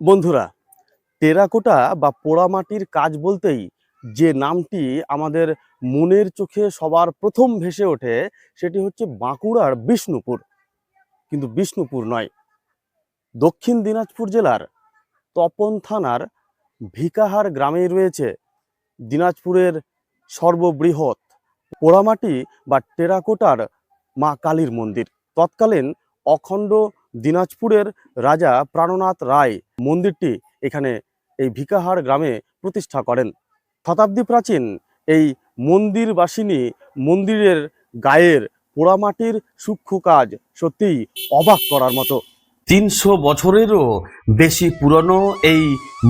বন্ধুরা, টেরাকোটা বা পোড়ামাটির কাজ বলতেই যে নামটি আমাদের মনের চোখে সবার প্রথম ভেসে ওঠে, সেটি হচ্ছে বাঁকুড়ার বিষ্ণুপুর। কিন্তু বিষ্ণুপুর নয়, দক্ষিণ দিনাজপুর জেলার তপন থানার ভিকাহার গ্রামেই রয়েছে দিনাজপুরের সর্ববৃহৎ পোড়ামাটি বা টেরাকোটার মা কালীর মন্দির। তৎকালীন অখণ্ড দিনাজপুরের রাজা প্রাণনাথ রায় মন্দিরটি এখানে এই ভিকাহার গ্রামে প্রতিষ্ঠা করেন। শতাব্দী প্রাচীন এই মন্দিরবাসিনী মন্দিরের গায়ের পোড়ামাটির সূক্ষ্ম কাজ সত্যিই অবাক করার মতো। তিনশো বছরেরও বেশি পুরনো এই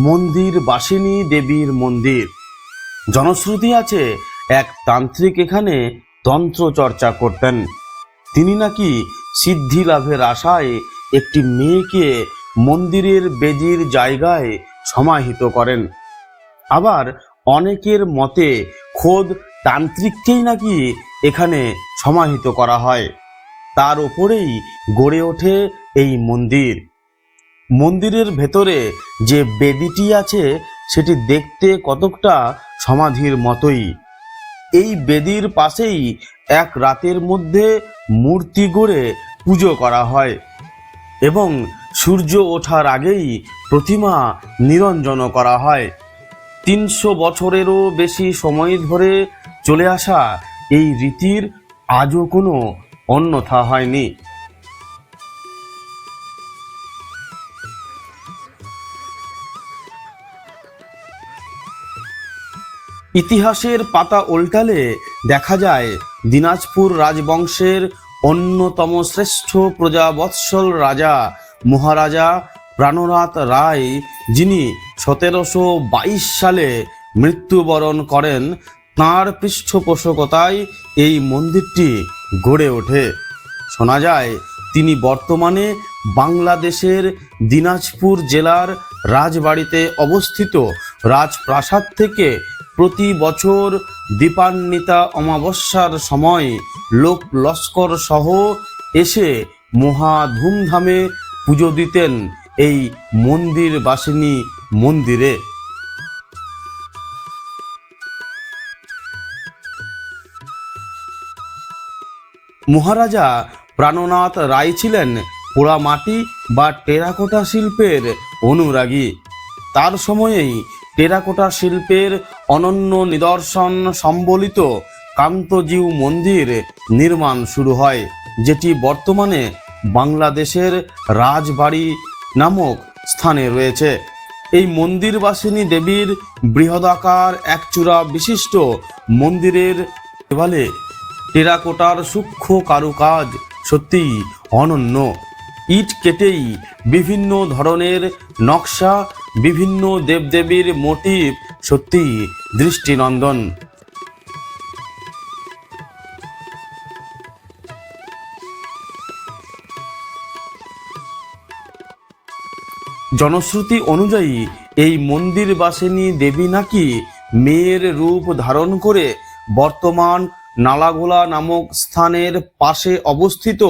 মন্দির বাসিনী দেবীর মন্দির। জনশ্রুতি আছে এক তান্ত্রিক এখানে তন্ত্র চর্চা করতেন। তিনি নাকি সিদ্ধি লাভের আশায় একটি মেয়েকে মন্দিরের বেদির জায়গায় সমাহিত করেন। আবার অনেকের মতে খোদ তান্ত্রিককেই নাকি এখানে সমাহিত করা হয়। তার ওপরেই গড়ে ওঠে এই মন্দির। মন্দিরের ভেতরে যে বেদিটি আছে, সেটি দেখতে কতকটা সমাধির মতোই। এই বেদির পাশেই এক রাতের মধ্যে মূর্তি গড়ে পুজো করা হয়। এবং সূর্য ওঠার আগেই প্রতিমা নিরঞ্জন করা হয়। তিনশো বছরেরও বেশি সময় ধরে চলে আসা এই রীতির আজও কোনো অন্যথা হয়নি। ইতিহাসের পাতা উল্টালে দেখা যায় দিনাজপুর রাজবংশের অন্যতম শ্রেষ্ঠ প্রজাবৎসল রাজা, মহারাজা প্রাণনাথ রায়, যিনি সতেরোশো বাইশ সালে মৃত্যুবরণ করেন, তাঁর পৃষ্ঠপোষকতায় এই মন্দিরটি গড়ে ওঠে। শোনা যায়, তিনি বর্তমানে বাংলাদেশের দিনাজপুর জেলার রাজবাড়িতে অবস্থিত রাজপ্রাসাদ থেকে প্রতি বছর দীপান্বিতা অমাবস্যার সময় লোক লস্কর সহ এসে মহা ধুমধামে পুজো দিতেন এই মন্দির বাসিনী মন্দিরে। মহারাজা প্রাণনাথ রায় ছিলেন পোড়ামাটি বা টেরাকোটা শিল্পের অনুরাগী। তার সময়েই টেরাকোটা শিল্পের অনন্য নিদর্শন সম্বলিত কান্তজিউ মন্দির নির্মাণ শুরু হয়, যেটি বর্তমানে বাংলাদেশের রাজবাড়ি নামক স্থানে রয়েছে। এই মন্দিরবাসিনী দেবীর বৃহদাকার একচূড়া বিশিষ্ট মন্দিরের দেওয়ালে টেরাকোটার সূক্ষ্ম কারুকাজ সত্যিই অনন্য। ইট কেটেই বিভিন্ন ধরনের নকশা, বিভিন্ন দেবদেবীর মোটিভ সত্যিই দৃষ্টিনন্দন। জনশ্রুতি অনুযায়ী এই মন্দির বাসিনী দেবী নাকি মেয়ের রূপ ধারণ করে বর্তমান নালাগোলা নামক স্থানের পাশে অবস্থিত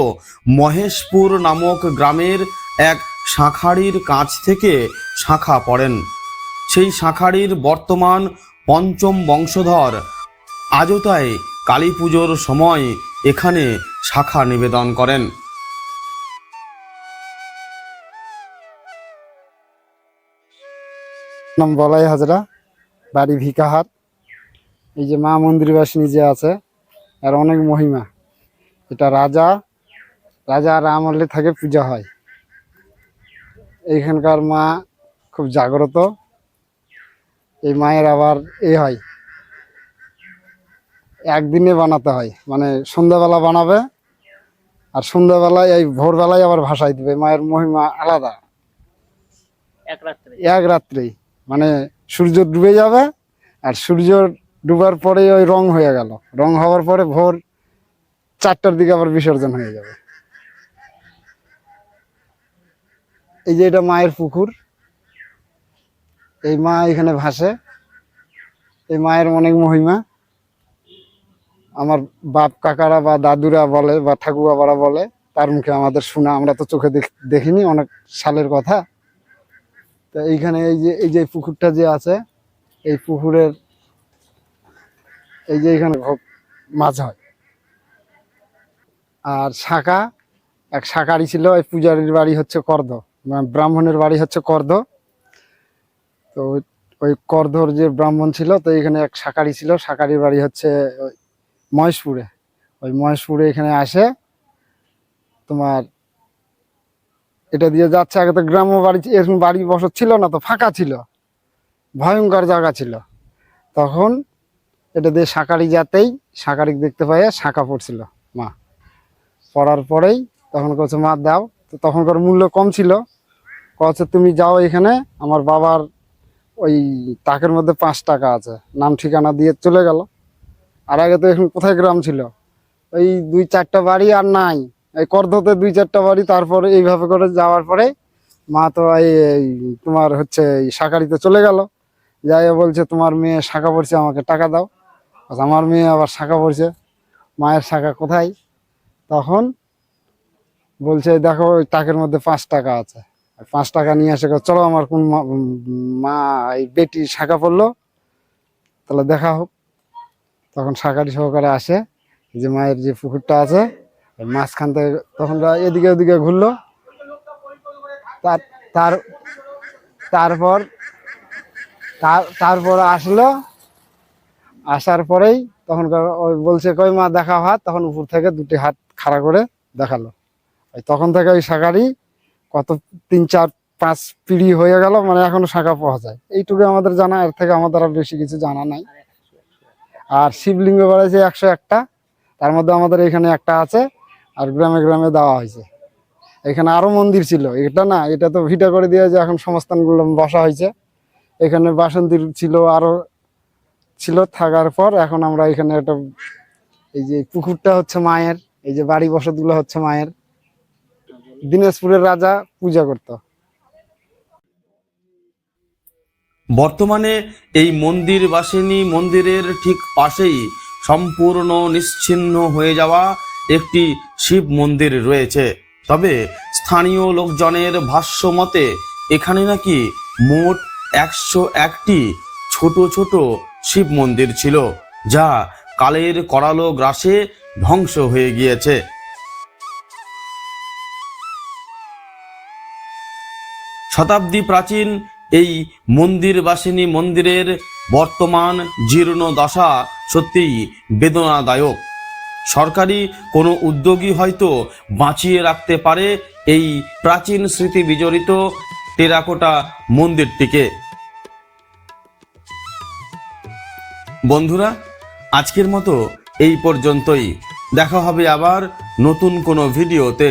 মহেশপুর নামক গ্রামের এক শাঁখাড়ির কাছ থেকে শাখা পড়েন। সেই শাঁখাড়ির বর্তমান পঞ্চম বংশধর। আজও তাই কালী পুজোর সময় এখানে শাখা নিবেদন করেন। নাম বলাই হাজরা, বাড়ি ভিকাহার এই যে মা মন্দির বাসিনী যে আছে, আর অনেক মহিমা। এটা রাজা রাজা আর আমলে থাকে, পূজা হয়। এইখানকার মা খুব জাগ্রত। এই মায়ের আবার এ হয়। একদিনে বানাতে হয়। মানে সন্ধ্যাবেলা বানাবে আর সন্ধ্যাবেলায় এই ভোরবেলায় আবার ভাসাই দিবে। মায়ের মহিমা আলাদা। এক রাত্রে। রাত্রেই মানে সূর্য ডুবে যাবে আর সূর্য ডুবার পরে ওই রং হয়ে গেল। রং হওয়ার পরে ভোর চারটার দিকে আবার বিসর্জন হয়ে যাবে। এই যে এটা মায়ের পুকুর। এই মা এখানে ভাসে। এই মায়ের অনেক মহিমা। আমার বাপ কাকারা বা দাদুরা বলে বা ঠাকুরাবারা বলে, তার মুখে আমাদের শোনা। আমরা তো চোখে দেখ- দেখিনি, অনেক সালের কথা। তো এইখানে এই যে এই যে পুকুরটা যে আছে, এই পুকুরের এই যে এখানে মাছ হয়। আর শাখা, এক শাকারি ছিল, এই পূজারীর বাড়ি হচ্ছে কর্দ। মানে ব্রাহ্মণের বাড়ি হচ্ছে কর্দ। তো ওই- কর্দর যে ব্রাহ্মণ ছিল, তো এখানে এক শাকারি ছিল। শাকারির বাড়ি হচ্ছে ওই মহেশপুরে। ওই মহেশপুরে এখানে আসে। তোমার এটা দিয়ে যাচ্ছে আগে তো গ্রাম্য বাড়ি এরকম বাড়ি বসত ছিল না তো, ফাঁকা ছিল। ভয়ঙ্কর জায়গা ছিল। তখন এটা দিয়ে শাকারি যাতেই শাকারি দেখতে পাই শাঁকা পড়ছিল মা। পড়ার পরেই তখন কচ্ছে মা, দাও। তো তখনকার মূল্য কম ছিল। কচ্ছে তুমি যাও এখানে। আমার বাবার ওই তাকের মধ্যে পাঁচ টাকা আছে। নাম ঠিকানা দিয়ে চলে গেল। আর আগে তো এখন কোথায় গ্রাম ছিল? ওই দুই চারটা বাড়ি আর নাই। এই করধতে দুই চারটা বাড়ি, তারপরে এইভাবে করে যাওয়ার পরে মা তো এই তোমার হচ্ছে এই শাকারিতে চলে গেল। যাই বলছে, তোমার মেয়ে শাখা পড়ছে, আমাকে টাকা দাও। আমার মেয়ে আবার শাখা পড়ছে। মায়ের শাখা কোথায়? তখন বলছে, দেখো, ওই টাকের মধ্যে পাঁচ টাকা আছে। পাঁচ টাকা নিয়ে কয়, চলো আমার কোন মা- এই বেটি শাখা পড়ল তাহলে দেখা হোক। তখন শাকারি সহকারে আসে যে মায়ের যে পুকুরটা আছে মাঝখান থেকে তখন এদিকে ওদিকে ঘুরলো। তার তার তারপর তার তারপর আসলো আসার পরেই তখন বলছে কই মা দেখা হাত তখন উপর থেকে দুটি হাত খাড়া করে দেখাল। তখন থেকে ওই শাকারি কত তিন, চার, পাঁচ পিড়ি হয়ে গেল মানে এখনও শাখা পাওয়া যায়। এইটুকু আমাদের জানা, এর থেকে আমাদের আর বেশি কিছু জানা নাই। আর শিবলিঙ্গ বাড়াইছে একশো একটা, তার মধ্যে আমাদের এখানে একটা আছে, আর গ্রামে গ্রামে দেওয়া হয়েছে। এখানে আরও মন্দির ছিল, এটা না, এটা তো ভিটা করে দিয়ে যে এখন সংস্থানগুলো বসা হয়েছে। এখানে বাসন্তীর ছিল আরও, ছিল থাকার পর এখন আমরা এখানে একটা, এই যে পুকুরটা হচ্ছে মায়ের, এই যে বাড়ি বসতগুলো হচ্ছে মায়ের। দিনাজপুরের রাজা পূজা করত। বর্তমানে এই মন্দির বাসিনী মন্দিরের ঠিক পাশেই সম্পূর্ণ নিশ্চিহ্ন হয়ে যাওয়া একটি শিব মন্দির রয়েছে। তবে স্থানীয় লোকজনের ভাষ্য মতে, এখানে নাকি মোট একশো একটি ছোট ছোট শিব মন্দির ছিল, যা কালের করালো গ্রাসে ধ্বংস হয়ে গিয়েছে। শতাব্দী প্রাচীন এই মন্দির বাসিনী মন্দিরের বর্তমান জীর্ণ দশা সত্যিই বেদনাদায়ক। সরকারি কোনো উদ্যোগী হয়তো বাঁচিয়ে রাখতে পারে এই প্রাচীন স্মৃতি বিজড়িত টেরাকোটা মন্দিরটিকে। বন্ধুরা, আজকের মতো এই পর্যন্তই। দেখা হবে আবার নতুন কোনো ভিডিওতে।